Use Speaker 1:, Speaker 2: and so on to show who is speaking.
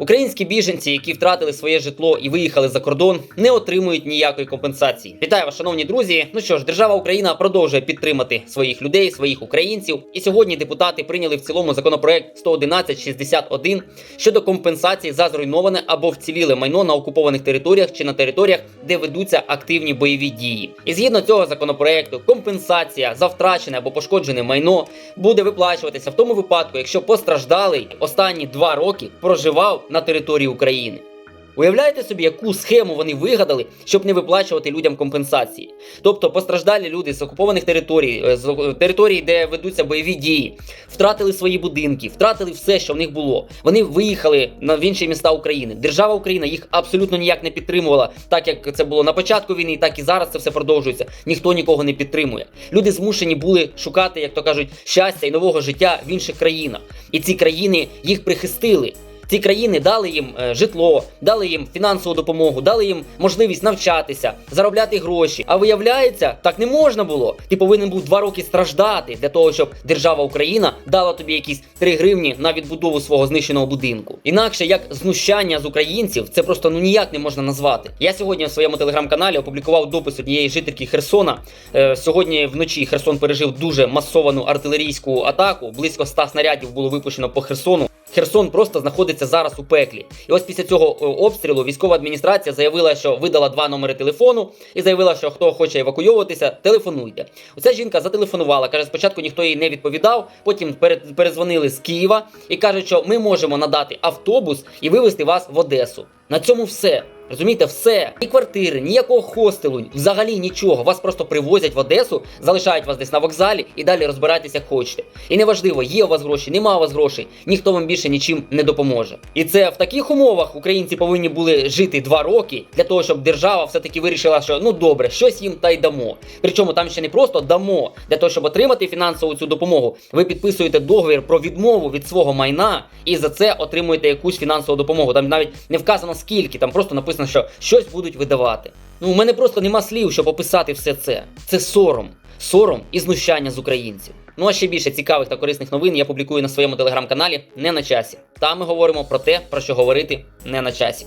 Speaker 1: Українські біженці, які втратили своє житло і виїхали за кордон, не отримують ніякої компенсації. Вітаю вас, шановні друзі. Ну що ж, держава Україна продовжує підтримати своїх людей, своїх українців. І сьогодні депутати прийняли в цілому законопроект 11161 щодо компенсації за зруйноване або вціліле майно на окупованих територіях чи на територіях, де ведуться активні бойові дії. І згідно цього законопроекту, компенсація за втрачене або пошкоджене майно буде виплачуватися в тому випадку, якщо постраждалий останні два роки проживав на території України. Уявляєте собі, яку схему вони вигадали, щоб не виплачувати людям компенсації? Тобто постраждалі люди з окупованих територій, е, з територій, де ведуться бойові дії, втратили свої будинки, втратили все, що в них було. Вони виїхали в інші міста України. Держава Україна їх абсолютно ніяк не підтримувала, так як це було на початку війни, так і зараз це все продовжується. Ніхто нікого не підтримує. Люди змушені були шукати, як то кажуть, щастя і нового життя в інших країнах. І ці країни їх прихистили. Ці країни дали їм е, житло, дали їм фінансову допомогу, дали їм можливість навчатися, заробляти гроші. А виявляється, так не можна було. Ти повинен був два роки страждати для того, щоб держава Україна дала тобі якісь 3 гривні на відбудову свого знищеного будинку. Інакше як знущання з українців, це просто ну ніяк не можна назвати. Я сьогодні в своєму телеграм-каналі опублікував допис однієї жительки Херсона. Е, сьогодні вночі Херсон пережив дуже масовану артилерійську атаку. Близько 100 снарядів було випущено по Херсону. Херсон просто знаходиться зараз у пеклі. І ось після цього е, обстрілу військова адміністрація заявила, що видала два номери телефону і заявила, що хто хоче евакуйовуватися, телефонуйте. Оця жінка зателефонувала. каже, спочатку ніхто їй не відповідав. Потім перед перезвонили з Києва і кажуть, що ми можемо надати автобус і вивезти вас в Одесу. На цьому все. Розумієте, все. Ні квартири, ніякого хостелу, взагалі нічого. Вас просто привозять в Одесу, залишають вас десь на вокзалі і далі розбирайтеся як хочете. І неважливо, є у вас гроші, нема у вас грошей, ніхто вам більше нічим не допоможе. І це в таких умовах українці повинні були жити два роки для того, щоб держава все-таки вирішила, що ну добре, щось їм та й дамо. Причому там ще не просто дамо для того, щоб отримати фінансову цю допомогу. Ви підписуєте договір про відмову від свого майна і за це отримуєте якусь фінансову допомогу. Там навіть не вказано скільки, там просто написано, що щось будуть видавати. Ну, у мене просто нема слів, щоб описати все це. Це сором. Сором і знущання з українців. Ну а ще більше цікавих та корисних новин я публікую на своєму телеграм-каналі не на часі. Там ми говоримо про те, про що говорити не на часі.